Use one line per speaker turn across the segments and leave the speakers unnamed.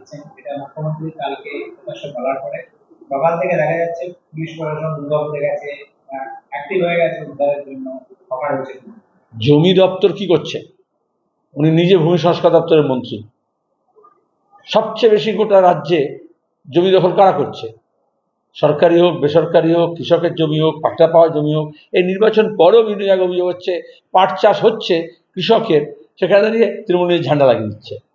দিচ্ছেন এটা মুখ্যমন্ত্রী কালকে বলার পরে সকাল থেকে দেখা যাচ্ছে পুলিশ প্রশাসন গেছে অ্যাক্টিভ হয়ে গেছে উদ্ধারের জন্য
জমি দপ্তর কি করছে? উনি নিজে ভূমি সংস্কার দপ্তরের মন্ত্রী। সবচেয়ে বেশি গোটা রাজ্যে জমি দখল কারা করছে? সরকারি হোক, বেসরকারি হোক, কৃষকের জমি হোক পাট্টা পাওয়া জমি হোক, এই নির্বাচন পরেও বিভিন্ন জায়গায় অভিযোগ হচ্ছে, পাট চাষ হচ্ছে কৃষকের, সেখানে দাঁড়িয়ে তৃণমূলের ঝান্ডা লাগিয়ে দিচ্ছে।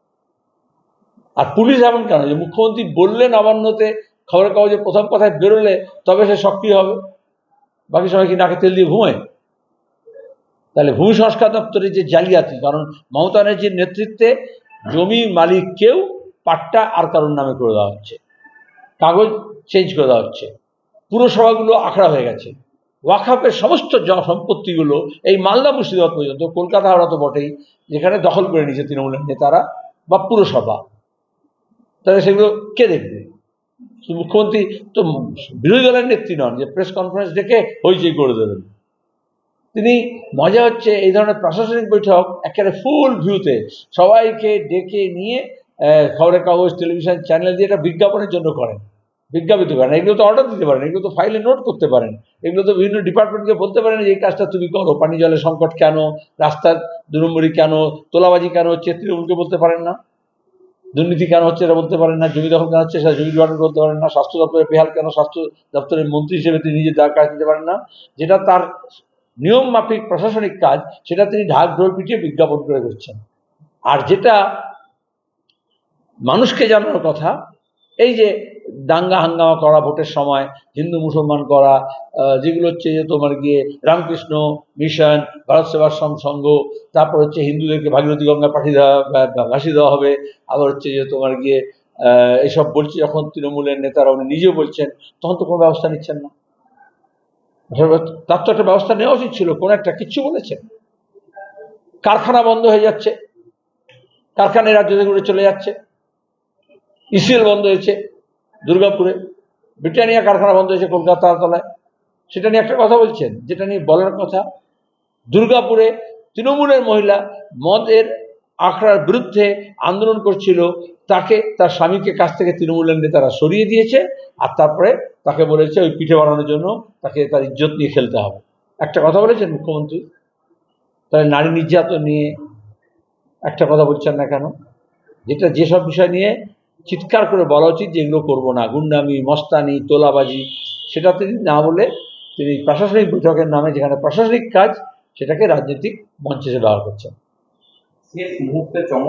আর পুলিশ এমন কেন? যে মুখ্যমন্ত্রী বললেন নবান্নতে খবরের কাগজে প্রথম কথায় বেরোলে তবে সে সক্রিয় হবে। বাকি সবাই কি নাকে তেল দিয়ে ঘুমায়? তাহলে ভূমি সংস্কার দপ্তরের যে জালিয়াতি, কারণ মমতা ব্যানার্জির নেতৃত্বে জমি মালিককেও পাট্টা আর কারোর নামে করে দেওয়া হচ্ছে। কাগজ চেঞ্জ করে দেওয়া হচ্ছে। পুরসভাগুলো আখড়া হয়ে গেছে। ওয়াকাফের সমস্ত সম্পত্তিগুলো এই মালদা মুর্শিদাবাদ পর্যন্ত, কলকাতা হাওড়া তো বটেই, যেখানে দখল করে নিয়েছে তৃণমূলের নেতারা বা পুরসভা। তাহলে সেগুলো কে দেখবে? মুখ্যমন্ত্রী তো বিরোধী দলের নেত্রী নন, যে প্রেস কনফারেন্স ডেকে হইচই করে দেবেন। তিনি মজা হচ্ছে এই ধরনের প্রশাসনিক বৈঠক একেবারে ফুল ভিউতে সবাইকে ডেকে নিয়ে খবরের কাগজ টেলিভিশন চ্যানেল দিয়ে এটা বিজ্ঞাপনের জন্য করেন, বিজ্ঞাপিত করেন। এগুলো তো অর্ডার দিতে পারেন, এগুলো তো ফাইলে নোট করতে পারেন। এগুলো তো বিভিন্ন ডিপার্টমেন্টকে বলতে পারেন যে এই কাজটা তুমি করো, পানি জলের সংকট কেন, রাস্তার দু নম্বরই কেন, তোলাবাজি কেন হচ্ছে বলতে পারেন না। দুর্নীতি কেন হচ্ছে এটা বলতে পারেন না, জমি দখল কেন হচ্ছে, সেটা জমি ডিপার্টমেন্ট বলতে পারেন না, স্বাস্থ্য দপ্তরের বেহাল কেন, স্বাস্থ্য দপ্তরের মন্ত্রী হিসেবে তিনি নিজের কাজ দিতে পারেন না, যেটা তার নিয়ম মাফিক প্রশাসনিক কাজ, সেটা তিনি ঢাক ঢোল পিটিয়ে বিজ্ঞাপন করে করছেন আর যেটা মানুষকে জানানোর কথা, এই যে দাঙ্গা হাঙ্গামা করা ভোটের সময়, হিন্দু মুসলমান করা যেগুলো হচ্ছে যে তোমার গিয়ে রামকৃষ্ণ মিশন, ভারত সেবাশ্রম সংঘ, তারপর হচ্ছে হিন্দুদেরকে ভাগীরথী গঙ্গা পাঠিয়ে দেওয়া ভাসিয়ে দেওয়া হবে, আবার হচ্ছে যে তোমার গিয়ে এসব বলছে যখন তৃণমূলের নেতারা উনি নিজেও বলছেন, তখন তো কোনো ব্যবস্থা নিচ্ছেন না। তার তো একটা ব্যবস্থা নেওয়া উচিত ছিল, কোন একটা কিচ্ছু বলেছেন। কারখানা বন্ধ হয়ে যাচ্ছে কারখানা এই রাজ্য থেকে চলে যাচ্ছে, ইসিএল বন্ধ হয়েছে। দুর্গাপুরে। ব্রিটানিয়া কারখানা বন্ধ হয়েছে কলকাতার তলায় সেটা নিয়ে একটা কথা বলছেন, যেটা নিয়ে বলার কথা, দুর্গাপুরে তৃণমূলের মহিলা মদের আখড়ার বিরুদ্ধে আন্দোলন করছিল, তাকে তার স্বামীকে কাছ থেকে তৃণমূলের নেতারা সরিয়ে দিয়েছে, আর তারপরে তাকে বলেছে ওই পিঠে বানানোর জন্য তাকে তার ইজ্জত নিয়ে খেলতে হবে। একটা কথা বলেছেন মুখ্যমন্ত্রী? তাহলে নারী নির্যাতন নিয়ে একটা কথা বলছেন না কেন? যেটা যেসব বিষয় নিয়ে চিৎকার করে বলা উচিত যে এগুলো করব না। গুন্ডামি, মস্তানি, তোলাবাজি, সেটা তিনি না বলে তিনি প্রশাসনিক বৈঠকের নামে যেখানে প্রশাসনিক কাজ, সেটাকে রাজনৈতিক মঞ্চে ব্যবহার করছেন।
মুহূর্তে